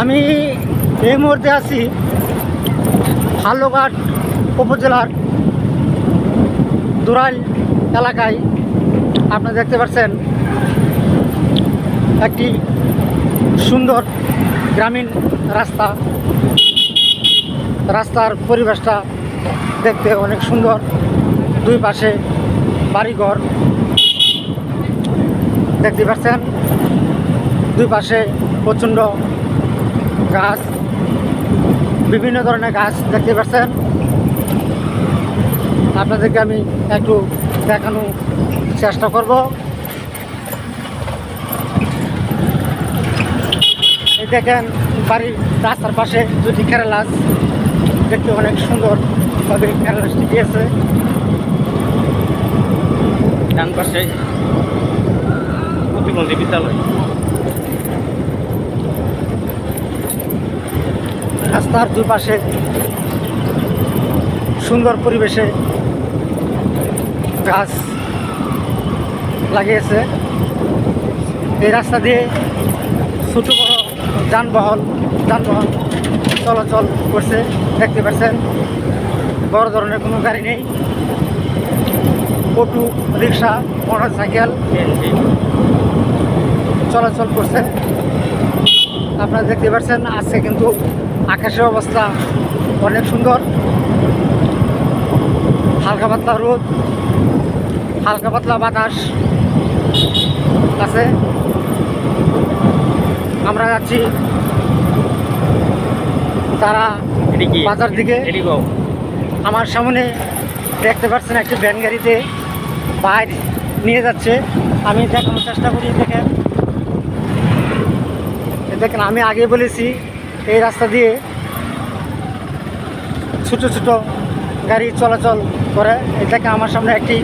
আমি এই মুহূর্তে আছি হালুঘাট উপজেলার দুরাইল এলাকায়। আপনারা দেখতে পাচ্ছেন একটি সুন্দর গ্রামীণ রাস্তা। রাস্তার পরিবেশটা দেখতে অনেক সুন্দর। দুই পাশে বাড়িঘর। দেখতে পাচ্ছেন? দুই পাশে প্রচণ্ড গাছ, বিভিন্ন ধরনের গাছ দেখতে পাচ্ছেন। আপনাদেরকে আমি একটু দেখানোর চেষ্টা করব। এই দেখেন, বাড়ির রাস্তার পাশে দুটি কেরালাস দেখতে অনেক সুন্দরভাবে কেরালাসটি দিয়েছে। ডান পাশে প্রতিবন্ধী বিদ্যালয়। রাস্তার দুপাশে সুন্দর পরিবেশে গাছ লাগিয়েছে। এই রাস্তা দিয়ে ছোটো বড় যানবাহন যানবাহন চলাচল করছে, দেখতে পাচ্ছেন। বড় ধরনের কোনো গাড়ি নেই। অটো, রিক্সা মোটর সাইকেল চলাচল করছে। আপনারা দেখতে পাচ্ছেন, আজকে কিন্তু আকাশের অবস্থা অনেক সুন্দর। হালকা পাতলা রোদ হালকা পাতলা বাতাস আছে। আমরা যাচ্ছি তারা বাজার দিকে। আমার সামনে দেখতে পাচ্ছেন একটি ভ্যান গাড়িতে বাইর নিয়ে যাচ্ছে। আমি দেখানোর চেষ্টা করি দেখেন। দেখেন আমি আগে বলেছি এই রাস্তা দিয়ে ছোট ছোট গাড়ি চলাচল করে। এটাকে আমার সামনে একটি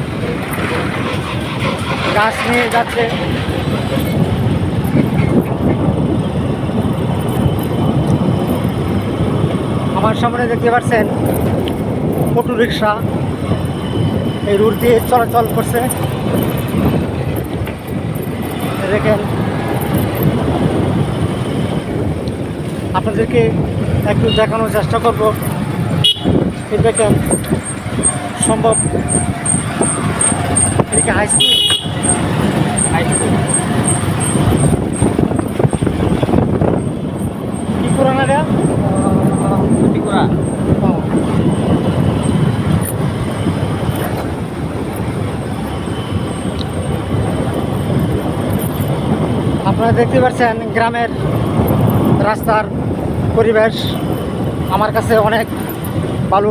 গাছ নিয়ে যাচ্ছে। আমার সামনে দেখতে পাচ্ছেন অটো রিক্সা। এই রুট দিয়ে চলাচল করছে। দেখেন আপনাদেরকে একটু দেখানোর চেষ্টা করব। দেখেন সম্ভব। এদিকে হাই স্কুল হাই স্কুল কি পুরানা রে ত্রিপুরা। আপনারা দেখতে পাচ্ছেন গ্রামের রাস্তার পরিবেশ আমার কাছে অনেক ভালো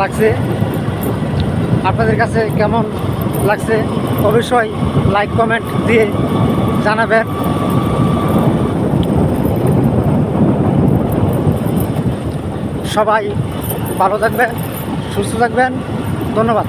লাগছে। আপনাদের কাছে কেমন লাগছে অবশ্যই লাইক কমেন্ট দিয়ে জানাবেন। সবাই ভালো থাকবেন, সুস্থ থাকবেন, ধন্যবাদ।